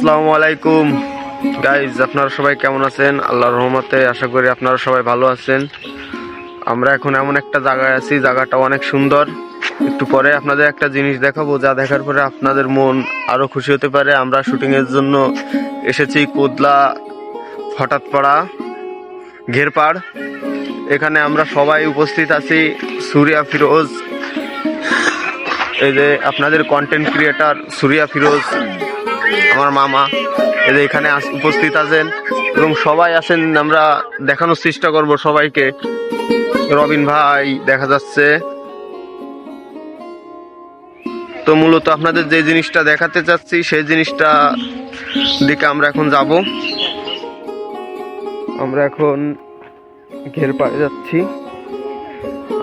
আসসালামু আলাইকুম। গাইজ আপনারা সবাই কেমন আছেন? আল্লাহর রহমতে আশা করি আপনারা সবাই ভালো আছেন। আমরা এখন এমন একটা জায়গায় আছি, জায়গাটা অনেক সুন্দর। একটু পরে আপনাদের একটা জিনিস দেখাবো, যা দেখার পরে আপনাদের মন আরও খুশি হতে পারে। আমরা শুটিং এর জন্য এসেছি কোদলা হঠাৎ পাড়া ঘেরপাড়। এখানে আমরা সবাই উপস্থিত আছি, সুরিয়া ফিরোজ। এই যে আপনাদের কন্টেন্ট ক্রিয়েটার সুরিয়া ফিরোজ। আমার মামা যে এখানে উপস্থিত আছেন এবং সবাই আছেন, আমরা দেখানোর চেষ্টা করব সবাইকে। রবিন ভাই, দেখা যাচ্ছে। তো মূলত আপনাদের যে জিনিসটা দেখাতে চাচ্ছি, সেই জিনিসটা দিকে আমরা এখন যাব। আমরা এখন ঘের পাড়ে যাচ্ছি।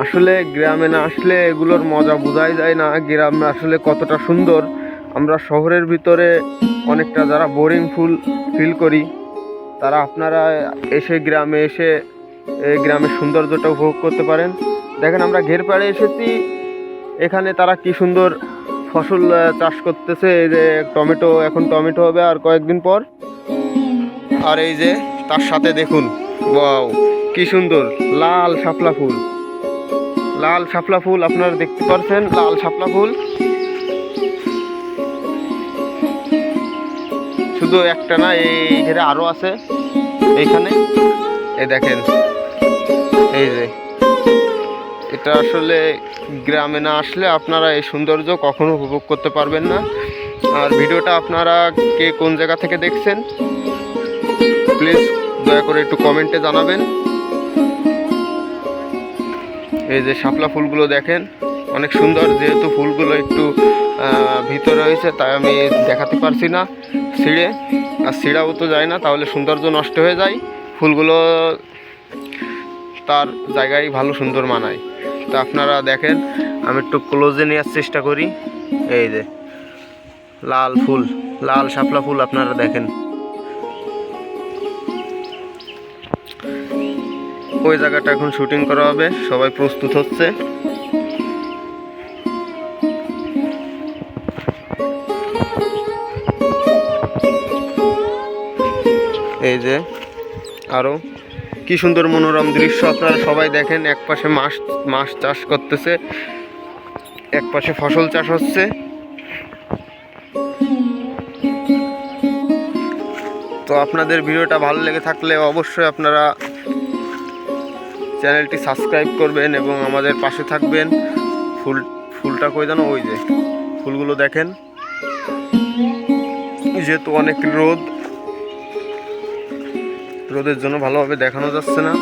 আসলে গ্রামে না আসলে এগুলোর মজা বোঝাই যায় না। গ্রামে আসলে কতটা সুন্দর। আমরা শহরের ভিতরে অনেকটা যারা বোরিং ফুল ফিল করি, তারা আপনারা এসে গ্রামে এসে এই গ্রামের সৌন্দর্যটা উপভোগ করতে পারেন। দেখেন আমরা ঘের পাড়ে এসেছি, এখানে তারা কি সুন্দর ফসল চাষ করতেছে, এই যে টমেটো, এখন টমেটো হবে আর কয়েকদিন পর। আর এই যে তার সাথে দেখুন, ওয়াও, কি সুন্দর, লাল শাপলা ফুল। লাল শাপলা ফুল আপনারা দেখতে পাচ্ছেন লাল শাপলা ফুল। শুধু একটা না, এই ঘেরে আরও আছে। এইখানে। এই দেখেন। এই যে। এটা আসলে গ্রামে না আসলে আপনারা এই সৌন্দর্য কখনো উপভোগ করতে পারবেন না। আর ভিডিওটা আপনারা কে কোন জায়গা থেকে দেখছেন প্লিজ দয়া করে একটু কমেন্টে জানাবেন। এই যে শাপলা ফুলগুলো দেখেন। অনেক সুন্দর, যেহেতু ফুলগুলো একটু ভিতরে হয়েছে, তাই আমি দেখাতে পারছি না ছিঁড়ে। আর ছিঁড়াও তো যায় না, তাহলে সৌন্দর্য নষ্ট হয়ে যায়। ফুলগুলো তার জায়গায় ভালো সুন্দর মানায়। তা আপনারা দেখেন, আমি একটু ক্লোজে নেওয়ার চেষ্টা করি। এই যে, লাল ফুল, লাল শাপলা ফুল আপনারা দেখেন। ওই জায়গাটা এখন শুটিং করা হবে, সবাই প্রস্তুত হচ্ছে। এই যে আরও কি সুন্দর মনোরম দৃশ্য আপনারা সবাই দেখেন, এক পাশে মাছ মাছ চাষ করতেছে, এক পাশে ফসল চাষ হচ্ছে। তো আপনাদের ভিডিওটা ভালো লেগে থাকলে অবশ্যই আপনারা চ্যানেলটি সাবস্ক্রাইব করবেন এবং আমাদের পাশে থাকবেন। ফুল, ফুলটা কই জানো? ওই যে, ফুলগুলো দেখেন। যেহেতু অনেক রোদ রোদের জন্য ভালোভাবে দেখানো যাচ্ছে না।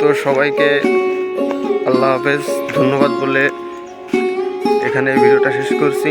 তো সবাইকে আল্লাহ হাফেজ, ধন্যবাদ বলে এখানে ভিডিওটা শেষ করছি।